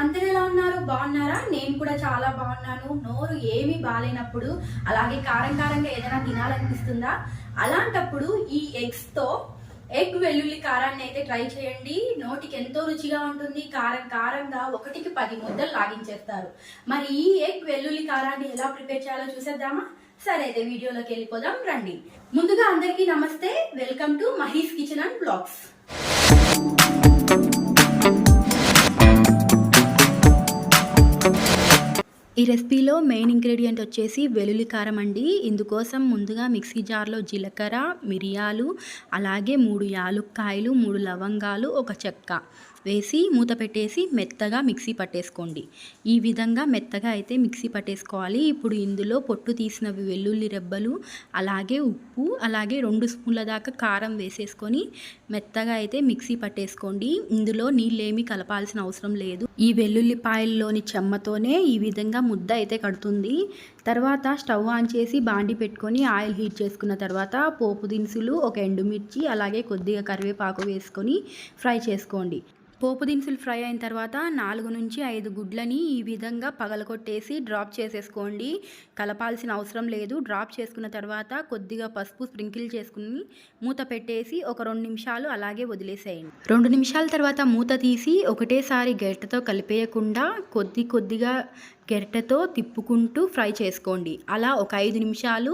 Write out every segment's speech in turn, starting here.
అందరు ఎలా ఉన్నారు? బాగున్నారా? నేను కూడా చాలా బాగున్నాను. నోరు ఏమీ బాగాలేనప్పుడు అలాగే కారం కారంగా ఏదైనా తినాలనిపిస్తుందా? అలాంటప్పుడు ఈ ఎగ్స్తో ఎగ్ వెల్లుల్లి కారాన్ని అయితే ట్రై చేయండి. నోటికి ఎంతో రుచిగా ఉంటుంది. కారం కారంగా ఒకటికి పది ముద్దలు లాగించేస్తారు. మరి ఈ ఎగ్ వెల్లుల్లి కారాన్ని ఎలా ప్రిపేర్ చేయాలో చూసేద్దామా? సరే అయితే వీడియోలోకి వెళ్ళిపోదాం. రండి. ముందుగా అందరికీ నమస్తే. Welcome to Mahi's kitchen and blogs. ఈ రెసిపీలో మెయిన్ ఇంగ్రీడియంట్ వచ్చేసి వెల్లుల్లి కారం అండి. ఇందుకోసం ముందుగా మిక్సీ జార్లో జీలకర్ర మిరియాలు అలాగే మూడు యాలుక్కాయలు మూడు లవంగాలు ఒక చెక్క. వేసి మూత పెట్టేసి మెత్తగా మిక్సీ పట్టేసుకోండి. ఈ విధంగా మెత్తగా అయితే మిక్సీ పట్టేసుకోవాలి. ఇప్పుడు ఇందులో పొట్టు తీసినవి వెల్లుల్లి రెబ్బలు అలాగే ఉప్పు అలాగే రెండు స్పూన్ల దాకా కారం వేసేసుకొని మెత్తగా అయితే మిక్సీ పట్టేసుకోండి. ఇందులో నీళ్ళేమీ కలపాల్సిన అవసరం లేదు. ఈ వెల్లుల్లిపాయల్లోని చెమ్మతోనే ఈ విధంగా ముద్ద అయితే కడుతుంది. తర్వాత స్టవ్ ఆన్ చేసి బాండి పెట్టుకొని ఆయిల్ హీట్ చేసుకున్న తర్వాత పోపు దినుసులు ఒక ఎండుమిర్చి అలాగే కొద్దిగా కరివేపాకు వేసుకొని ఫ్రై చేసుకోండి. పోపు దినుసులు ఫ్రై అయిన తర్వాత నాలుగు నుంచి ఐదు గుడ్లని ఈ విధంగా పగలగొట్టేసి డ్రాప్ చేసేసుకోండి. కలపాల్సిన అవసరం లేదు. డ్రాప్ చేసుకున్న తర్వాత కొద్దిగా పసుపు స్ప్రింకిల్ చేసుకుని మూత పెట్టేసి ఒక రెండు నిమిషాలు అలాగే వదిలేసేయండి. రెండు నిమిషాల తర్వాత మూత తీసి ఒకటేసారి గరిటెతో కలిపేయకుండా కొద్ది కొద్దిగా గరిటెతో తిప్పుకుంటూ ఫ్రై చేసుకోండి. అలా ఒక ఐదు నిమిషాలు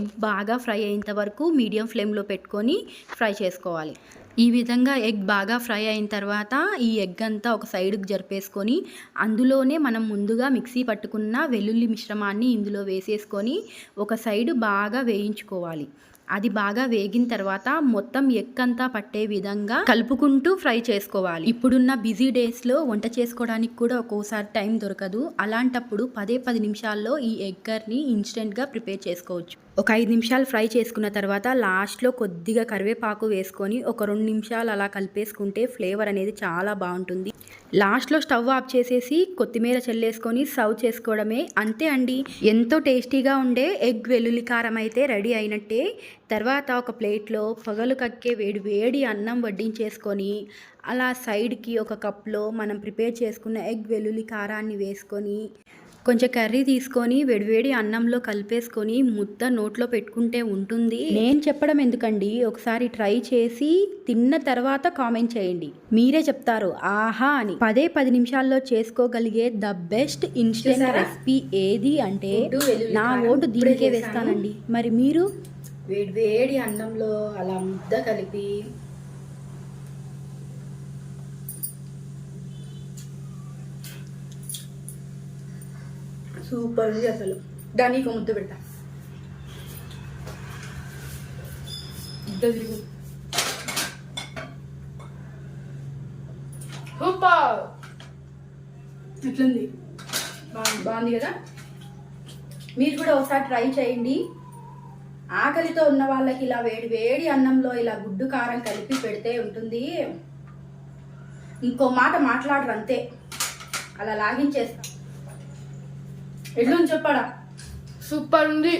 ఎగ్ బాగా ఫ్రై అయ్యేంత వరకు మీడియం ఫ్లేమ్లో పెట్టుకొని ఫ్రై చేసుకోవాలి. ఈ విధంగా ఎగ్ బాగా ఫ్రై అయిన తర్వాత ఈ ఎగ్ అంతా ఒక సైడ్కి జరిపేసుకొని అందులోనే మనం ముందుగా మిక్సీ పట్టుకున్న వెల్లుల్లి మిశ్రమాన్ని ఇందులో వేసేసుకొని ఒక సైడ్ బాగా వేయించుకోవాలి. అది బాగా వేగిన తర్వాత మొత్తం ఎగ్ అంతా పట్టే విధంగా కలుపుకుంటూ ఫ్రై చేసుకోవాలి. ఇప్పుడున్న బిజీ డేస్లో వంట చేసుకోవడానికి కూడా ఒక్కోసారి టైం దొరకదు. అలాంటప్పుడు పదే పది నిమిషాల్లో ఈ ఎగ్గర్ని ఇన్స్టెంట్గా ప్రిపేర్ చేసుకోవచ్చు. ఒక ఐదు నిమిషాలు ఫ్రై చేసుకున్న తర్వాత లాస్ట్లో కొద్దిగా కరివేపాకు వేసుకొని ఒక రెండు నిమిషాలు అలా కలిపేసుకుంటే ఫ్లేవర్ అనేది చాలా బాగుంటుంది. లాస్ట్లో స్టవ్ ఆఫ్ చేసేసి కొత్తిమీర చల్లేసుకొని సర్వ్ చేసుకోవడమే అంతే అండి. ఎంతో టేస్టీగా ఉండే ఎగ్ వెల్లుల్లి కారం అయితే రెడీ అయినట్టే. తర్వాత ఒక ప్లేట్లో పగలు కక్కే వేడి వేడి అన్నం వడ్డించేసుకొని అలా సైడ్కి ఒక కప్లో మనం ప్రిపేర్ చేసుకున్న ఎగ్ వెల్లుల్లి కారాన్ని వేసుకొని కొంచెం కర్రీ తీసుకొని వేడివేడి అన్నంలో కలిపేసుకొని ముద్ద నోట్లో పెట్టుకుంటే ఉంటుంది. నేను చెప్పడం ఎందుకండి? ఒకసారి ట్రై చేసి తిన్న తర్వాత కామెంట్ చేయండి. మీరే చెప్తారు. ఆహా అని. పదే పది నిమిషాల్లో చేసుకోగలిగే ద బెస్ట్ ఇన్స్టెంట్ రెసిపీ ఏది అంటే నా ఓటు దీనికే వేస్తానండి. మరి మీరు? వేడి వేడి అన్నంలో అలా ముద్ద కలిపి సూపర్ ఉంది అసలు. దాన్ని ఒక ముద్ద పెడతా. ముద్ద తిరుగు. సూపర్. ఎట్లుంది? బాగుంది బాగుంది కదా? మీరు కూడా ఒకసారి ట్రై చేయండి. ఆకలితో ఉన్న వాళ్ళకి ఇలా వేడి వేడి అన్నంలో ఇలా గుడ్డు కారం కలిపి పెడితే ఉంటుంది. ఇంకో మాట మాట్లాడరు అంతే. అలా లాగించేస్తాం. ఎట్లుంది చెప్పాడా సూపర్ ఉంది.